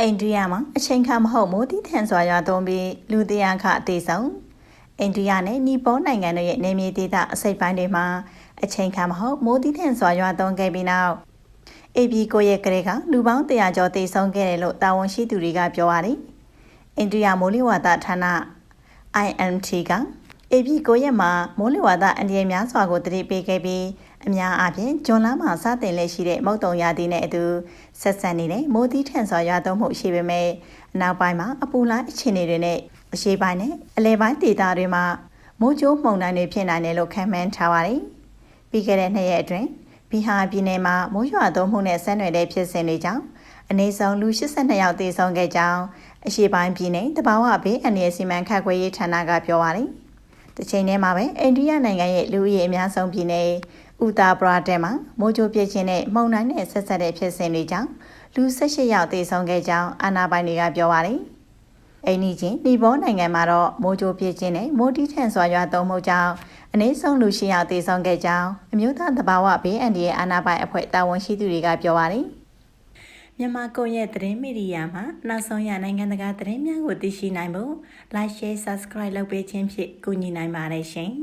အိန္ဒိယမှာအချိန်ခါမဟုတ်မိုးတိထန်စွာရွာသွန်းပြီးလူတရာခအသေးဆုံးအိန္ဒိယနဲ့နီပေါနိုင်ငံတို့ရဲ့နေမြေဒေသအစိပ်ပိုင်းတွေမှာအချိန်ခါမဟုတ်မိုးတိထန်စွာရွာသွန်းခဲ့ပြီးနောက် AB ကိုရဲ့ကလေးကလူပေါင်း100ကျော်သေဆုံးခဲ့တယ်လို့တာဝန်ရှိသူတွေကပြောပါတယ်။အိန္ဒိယမိုးလေဝသဌာန IMT က AB ကိုရဲ့မှာမိုးလေဝသအန္တရာယ်များစွာကိုတတိပေးခဲ့ပြီး အများအားဖြင့်ဂျွန်လမှာစတင်လက်ရှိတဲ့မုတ်တုံရာသီနဲ့အတူဆက်ဆက်နေတဲ့မိုးသီးထန်စွာရွာသွန်းမှုရှိပေမဲ့အနောက်ပိုင်းမှာအပူလိုင်းအခြေအနေတွေနဲ့အရှေ့ပိုင်းနဲ့အလယ်ပိုင်းဒေသတွေမှာမိုးကြိုးမှုန်တိုင်းတွေဖြစ်နိုင်တယ်လို့ခန့်မှန်းထားပါတယ်။ပြီးခဲ့တဲ့နှစ်ရက်အတွင်းဘီဟာပြည်နယ်မှာမိုးရွာသွန်းမှုနဲ့ဆက်နွယ်တဲ့ဖြစ်စဉ်တွေကြောင့်အနည်းဆုံးလူ82ယောက်သေဆုံးခဲ့ကြောင်းအရှေ့ပိုင်းပြည်နယ်တဘာဝဘေးအန္တရာယ်စီမံခန့်ခွဲရေးဌာနကပြောပါတယ်။တစ်ချိန်တည်းမှာပဲအိန္ဒိယနိုင်ငံရဲ့လူဦးရေအများဆုံးပြည်နယ် ဥတာပရာတဲမှာမိုးကြိုးပြစ်ခြင်းနဲ့မှုန်တိုင်းနဲ့ဆက်ဆက်တဲ့ဖြစ်စဉ်တွေကြောင့်လူ18ယောက်သေဆုံးခဲ့ကြောင်းအာဏာပိုင်တွေကပြောပါတယ်။အိန္ဒိချင်းဒီဘောနိုင်ငံမှာတော့မိုးကြိုးပြစ်ခြင်းနဲ့မိုးတီးထန်စွာရွာသွန်းမှုကြောင့်အနည်းဆုံးလူရှိယောက်သေဆုံးခဲ့ကြောင်းအမျိုးသားသဘာဝဘေးအန္တရာယ်အာဏာပိုင်အဖွဲ့တာဝန်ရှိသူတွေကပြောပါတယ်။မြန်မာကွန်ရက်သတင်းမီဒီယာမှာနောက်ဆုံးရနိုင်ငံတကာသတင်းများကိုသိရှိနိုင်ဖို့ Like Share Subscribe လုပ်ပေးခြင်းဖြင့်ကူညီနိုင်ပါတယ်ရှင်။